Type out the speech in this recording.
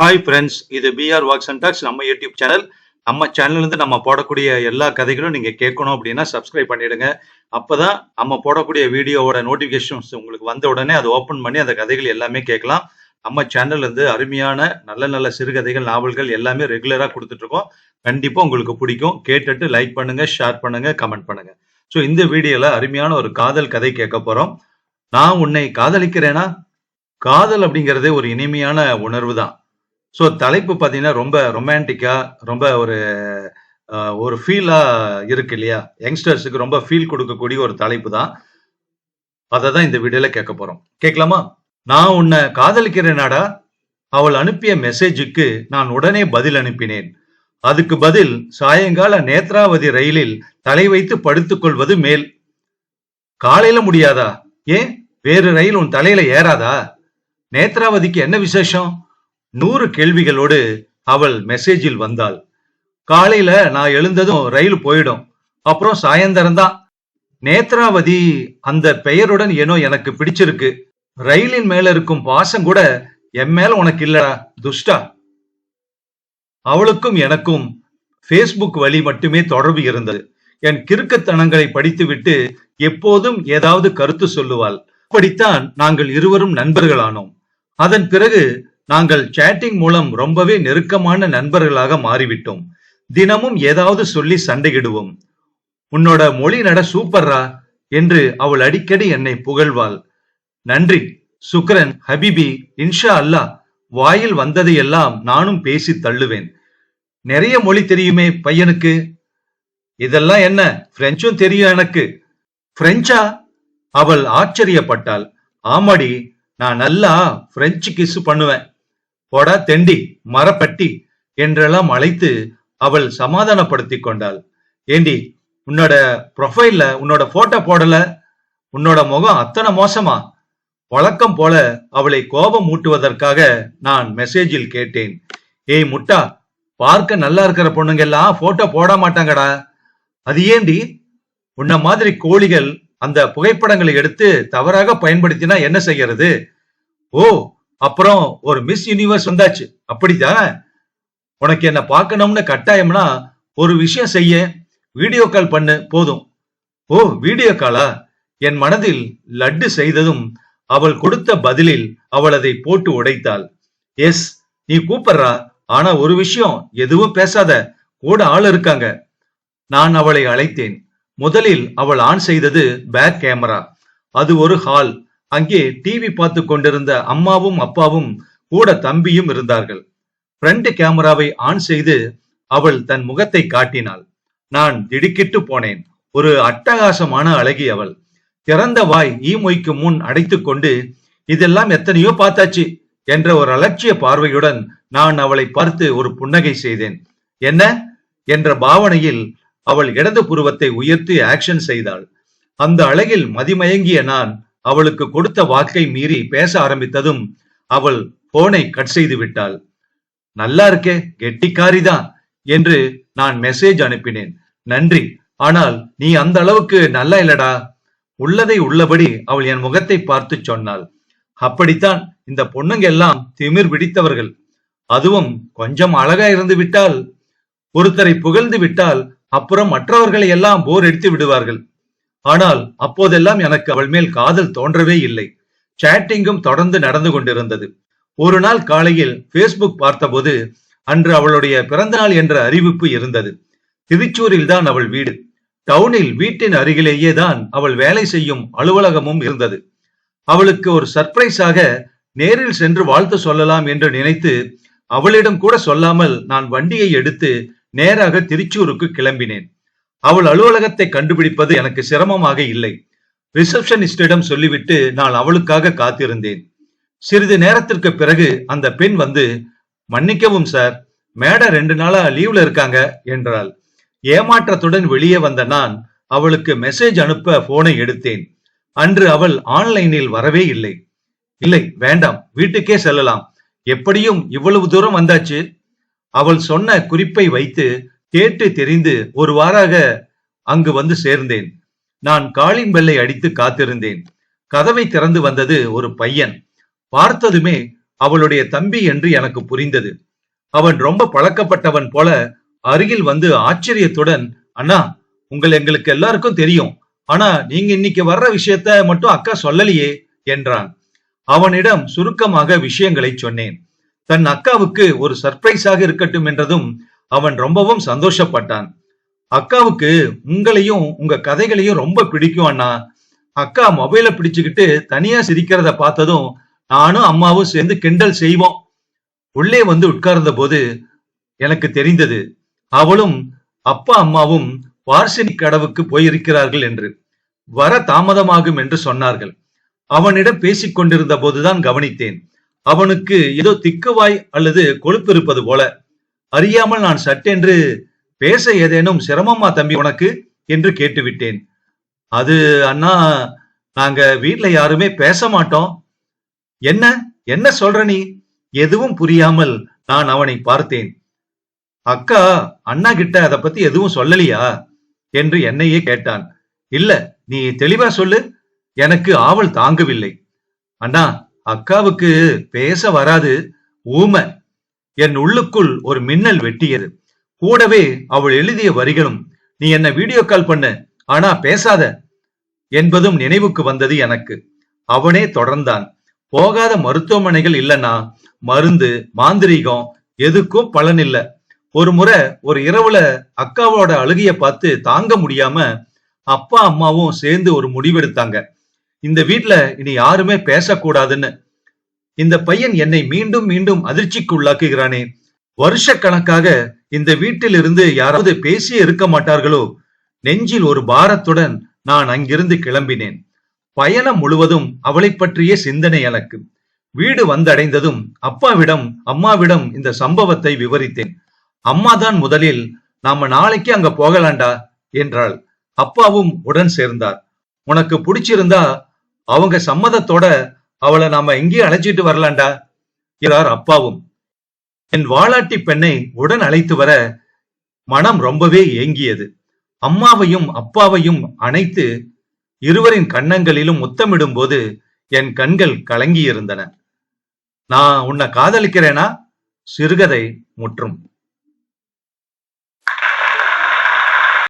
Hi friends இது PR walks and talks நம்ம YouTube channel நம்ம சேனல்லேருந்து நம்ம போடக்கூடிய எல்லா கதைகளும் நீங்கள் கேட்கணும் அப்படின்னா சப்ஸ்கிரைப் பண்ணிடுங்க. அப்பதான் நம்ம போடக்கூடிய வீடியோவோட நோட்டிஃபிகேஷன்ஸ் உங்களுக்கு வந்த உடனே அதை ஓப்பன் பண்ணி அந்த கதைகள் எல்லாமே கேட்கலாம். நம்ம சேனல்லேருந்து அருமையான நல்ல நல்ல சிறுகதைகள் நாவல்கள் எல்லாமே ரெகுலராக கொடுத்துட்ருக்கோம். கண்டிப்பாக உங்களுக்கு பிடிக்கும். கேட்டுட்டு லைக் பண்ணுங்கள் ஷேர் பண்ணுங்கள் கமெண்ட் பண்ணுங்கள் ஸோ இந்த வீடியோவில் அருமையான ஒரு காதல் கதை கேட்க போகிறோம் நான் உன்னை காதலிக்கிறேனா? காதல் அப்படிங்கிறதே ஒரு இனிமையான உணர்வு தான். ஸோ தலைப்பு பார்த்தீங்கன்னா ரொம்ப ரொமான்டிக்கா ரொம்ப ஒரு ஒரு ஃபீலா இருக்கு இல்லையா? யங்ஸ்டர்ஸுக்கு ரொம்ப ஃபீல் கொடுக்கக்கூடிய ஒரு தலைப்பு தான். அதை தான் இந்த வீடியோல கேட்க போறோம். கேட்கலாமா? நான் உன்னை காதலிக்கிறேனாடா அவள் அனுப்பிய மெசேஜுக்கு நான் உடனே பதில் அனுப்பினேன். அதுக்கு பதில் சாயங்கால நேத்ராவதி ரயிலில் தலை வைத்து படுத்துக்கொள்வது மேல். காலையில முடியாதா? ஏன்? வேறு ரயில் உன் தலையில ஏறாதா? நேத்ராவதிக்கு என்ன விசேஷம்? நூறு கேள்விகளோடு அவள் மெசேஜில் வந்தாள். காலையில நான் எழுந்ததும் ரயில் போயிடும். அப்புறம் சாயந்தரம் தான். நேத்ராவதி அந்த பெயருடன் ஏனோ எனக்கு பிடிச்சிருக்கு. ரயிலின் மேல இருக்கும் பாசம் கூட என் மேல உனக்கு இல்லடா துஷ்டா. அவளுக்கும் எனக்கும் ஃபேஸ்புக் வழி மட்டுமே தொடர்பு இருந்தது. என் கிறுக்கத்தனங்களை படித்துவிட்டு எப்போதும் ஏதாவது கருத்து சொல்லுவாள். அப்படித்தான் நாங்கள் இருவரும் நண்பர்களானோம். அதன் பிறகு நாங்கள் சேட்டிங் மூலம் ரொம்பவே நெருக்கமான நண்பர்களாக மாறிவிட்டோம். தினமும் ஏதாவது சொல்லி சண்டையிடுவோம். உன்னோட மொழி நட சூப்பர்ரா என்று அவள் அடிக்கடி என்னை புகழ்வாள். நன்றி சுக்ரன் ஹபிபி இன்ஷா அல்லாஹ் வாயில் வந்ததையெல்லாம் நானும் பேசி தள்ளுவேன். நிறைய மொழி தெரியுமே பையனுக்கு? இதெல்லாம் என்ன? பிரெஞ்சும் தெரியும் எனக்கு. பிரெஞ்சா அவள் ஆச்சரியப்பட்டாள். ஆமாடி நான் நல்லா பிரெஞ்சு கிஸ் பண்ணுவேன். போடா தெண்டி மரப்பட்டி என்றெல்லாம் அழைத்து அவள் சமாதானப்படுத்தி கொண்டாள். ஏண்டி உன்னோட ப்ரொஃபைல்ல உன்னோட போட்டோ போடல? உன்னோட முகம் அத்தனை மோசமா? வழக்கம் போல அவளை கோபம் மூட்டுவதற்காக நான் மெசேஜில் கேட்டேன். ஏய் முட்டா பார்க்க நல்லா இருக்கிற பொண்ணுங்க எல்லாம் போட்டோ போட மாட்டாங்கடா. அது ஏண்டி? உன்ன மாதிரி கோழிகள் அந்த புகைப்படங்களை எடுத்து தவறாக பயன்படுத்தினா என்ன செய்யறது? ஓ அப்புறம் ஒரு மிஸ் யூனிவர்ஸ் வந்தாச்சு. அப்படித்தானே உனக்கு என்ன பார்க்கணும்னு கட்டாயம்னா ஒரு விஷயம் செய்ய வீடியோ கால் பண்ணு போதும். ஓ வீடியோ காலா என் மனதில் லட்டு செய்ததும் அவள் கொடுத்த பதிலில் அவள் அதை போட்டு உடைத்தாள். எஸ் நீ கூப்பிடுறா? ஆனா ஒரு விஷயம் எதுவும் பேசாத. கூட ஆள் இருக்காங்க. நான் அவளை அழைத்தேன். முதலில் அவள் ஆன் செய்தது பேக் கேமரா அது ஒரு ஹால் அங்கே டிவி பார்த்து கொண்டிருந்த அம்மாவும் அப்பாவும் கூட தம்பியும் இருந்தார்கள். ஃப்ரண்ட் கேமராவை ஆன் செய்து அவள் தன் முகத்தை காட்டினாள். நான் திடுக்கிட்டு போனேன். ஒரு அட்டகாசமான அழகி அவள். திறந்த வாய் ஈ மொய்க்கு முன் அடைத்துக் கொண்டு இதெல்லாம் எத்தனையோ பார்த்தாச்சு என்ற ஒரு அலட்சிய பார்வையுடன் நான் அவளை பார்த்து ஒரு புன்னகை செய்தேன். என்ன? என்ற பாவனையில் அவள் இடது புருவத்தை உயர்த்தி ஆக்ஷன் செய்தாள். அந்த அழகில் மதிமயங்கிய நான் அவளுக்கு கொடுத்த வாக்கை மீறி பேச ஆரம்பித்ததும் அவள் போனை கட் செய்து விட்டாள். நல்லா இருக்கே கெட்டிக்காரிதான் என்று நான் மெசேஜ் அனுப்பினேன். நன்றி ஆனால் நீ அந்த அளவுக்கு நல்லா இல்லடா. உள்ளதை உள்ளபடி அவள் என் முகத்தை பார்த்து சொன்னாள். அப்படித்தான் இந்த பொண்ணுங்க எல்லாம் திமிர் பிடித்தவர்கள். அதுவும் கொஞ்சம் அழகா இருந்து விட்டால். ஒருத்தரை புகழ்ந்து விட்டால் அப்புறம் மற்றவர்களை எல்லாம் போர் எடுத்து விடுவார்கள். ஆனால் அப்போதெல்லாம் எனக்கு அவள் மேல் காதல் தோன்றவே இல்லை. சேட்டிங்கும் தொடர்ந்து நடந்து கொண்டிருந்தது. ஒரு நாள் காலையில் பேஸ்புக் பார்த்தபோது அன்று அவளுடைய பிறந்தநாள் என்ற அறிவிப்பு இருந்தது. திருச்சூரில் தான் அவள் வீடு. டவுனில் வீட்டின் அருகிலேயே தான் அவள் வேலை செய்யும் அலுவலகமும் இருந்தது. அவளுக்கு ஒரு சர்ப்ரைஸாக நேரில் சென்று வாழ்த்து சொல்லலாம் என்று நினைத்து அவளிடம் கூட சொல்லாமல் நான் வண்டியை எடுத்து நேராக திருச்சூருக்கு கிளம்பினேன். அவள் அலுவலகத்தை கண்டுபிடிப்பது எனக்கு சிரமமாக இல்லை. ரிசப்ஷனிஸ்டிடம் சொல்லிவிட்டு நான் அவளுக்காக காத்திருந்தேன். சிறிது நேரத்திற்கு பிறகு அந்த பெண் வந்து மன்னிக்கவும் சார் மேடம் ரெண்டு நாளா லீவ்ல இருக்காங்க என்றாள். ஏமாற்றத்துடன் வெளியே வந்த நான் அவளுக்கு மெசேஜ் அனுப்ப போனை எடுத்தேன். அன்று அவள் ஆன்லைனில் வரவே இல்லை. இல்லை வேண்டாம் வீட்டுக்கே செல்லலாம். எப்படியும் இவ்வளவு தூரம் வந்தாச்சு? அவள் சொன்ன குறிப்பை வைத்து கேட்டு தெரிந்து ஒரு வாராக அங்கு வந்து சேர்ந்தேன். நான் காலின் பெல்லை அடித்து காத்திருந்தேன். கதவை திறந்து வந்தது ஒரு பையன். பார்த்ததுமே அவளுடைய தம்பி என்று எனக்கு புரிந்தது. அவன் ரொம்ப பழக்கப்பட்டவன் போல அருகில் வந்து ஆச்சரியத்துடன் அண்ணா உங்கள் எங்களுக்கு எல்லாருக்கும் தெரியும். ஆனா நீங்க இன்னைக்கு வர்ற விஷயத்த மட்டும் அக்கா சொல்லலையே என்றான். அவனிடம் சுருக்கமாக விஷயங்களை சொன்னேன். தன் அக்காவுக்கு ஒரு சர்ப்ரைஸாக இருக்கட்டும் என்றதும் அவன் ரொம்பவும் சந்தோஷப்பட்டான். அக்காவுக்கு உங்களையும் உங்க கதைகளையும் ரொம்ப பிடிக்கும் அண்ணா. அக்கா மொபைல பிடிச்சுக்கிட்டு தனியா சிரிக்கிறத பார்த்ததும் நானும் அம்மாவும் சேர்ந்து கிண்டல் செய்வோம். உள்ளே வந்து உட்கார்ந்த போது எனக்கு தெரிந்தது அவளும் அப்பா அம்மாவும் வார்சினி கடவுக்கு போயிருக்கிறார்கள் என்று. வர தாமதமாகும் என்று சொன்னார்கள். அவனிடம் பேசிக் கொண்டிருந்த போதுதான் கவனித்தேன். அவனுக்கு ஏதோ திக்குவாய் அல்லது கொழுப்பிருப்பது போல. அறியாமல் நான் சட்டென்று பேச ஏதேனும் சிரமமா தம்பி உனக்கு? என்று கேட்டுவிட்டேன். அது அண்ணா நாங்க வீட்ல யாருமே பேச மாட்டோம். என்ன? என்ன சொல்ற நீ? எதுவும் புரியாமல் நான் அவனை பார்த்தேன். அக்கா அண்ணா கிட்ட அதை பத்தி எதுவும் சொல்லலையா? என்று என்னையே கேட்டான். இல்ல நீ தெளிவா சொல்லு. எனக்கு ஆவல் தாங்கவில்லை. அண்ணா அக்காவுக்கு பேச வராது. ஊமை. என் உள்ளுக்குள் ஒரு மின்னல் வெட்டியது. கூடவே அவள் எழுதிய வரிகளும் நீ என்ன வீடியோ கால் பண்ணு ஆனா பேசாத என்பதும் நினைவுக்கு வந்தது எனக்கு. அவனே தொடர்ந்தான். போகாத மருத்துவமனைகள் இல்லனா மருந்து மாந்திரீகம் எதுக்கும் பலன் இல்ல. ஒரு முறை ஒரு இரவுல அக்காவோட அழுகைய பார்த்து தாங்க முடியாம அப்பா அம்மாவும் சேர்ந்து ஒரு முடிவெடுத்தாங்க. இந்த வீட்டுல இனி யாருமே பேசக்கூடாதுன்னு இந்த பையன் என்னை மீண்டும் மீண்டும் அதிர்ச்சிக்கு உள்ளாக்குகிறானே. வருஷ கணக்காக இந்த வீட்டிலிருந்து யாராவது பேசியே இருக்க மாட்டார்களோ? நெஞ்சில் ஒரு பாரத்துடன் நான் அங்கிருந்து கிளம்பினேன். பயணம் முழுவதும் அவளை பற்றிய சிந்தனை எனக்கு. வீடு வந்தடைந்ததும் அப்பாவிடம் அம்மாவிடம் இந்த சம்பவத்தை விவரித்தேன். அம்மாதான் முதலில் நாம நாளைக்கு அங்க போகலாண்டா என்றாள். அப்பாவும் உடன் சேர்ந்தார். உனக்கு பிடிச்சிருந்தா அவங்க சம்மதத்தோட அவளை நாம எங்கேயும் அழைச்சிட்டு வரலாண்டா என்றார் அப்பாவும். என் வாளாட்டி பெண்ணை உடன் அழைத்து வர மனம் ரொம்பவே ஏங்கியது. அம்மாவையும் அப்பாவையும் அணைத்து இருவரின் கன்னங்களிலும் முத்தமிடும் போது என் கண்கள் கலங்கியிருந்தன. நான் உன்னை காதலிக்கிறேனா? சிறுகதை முற்றும்.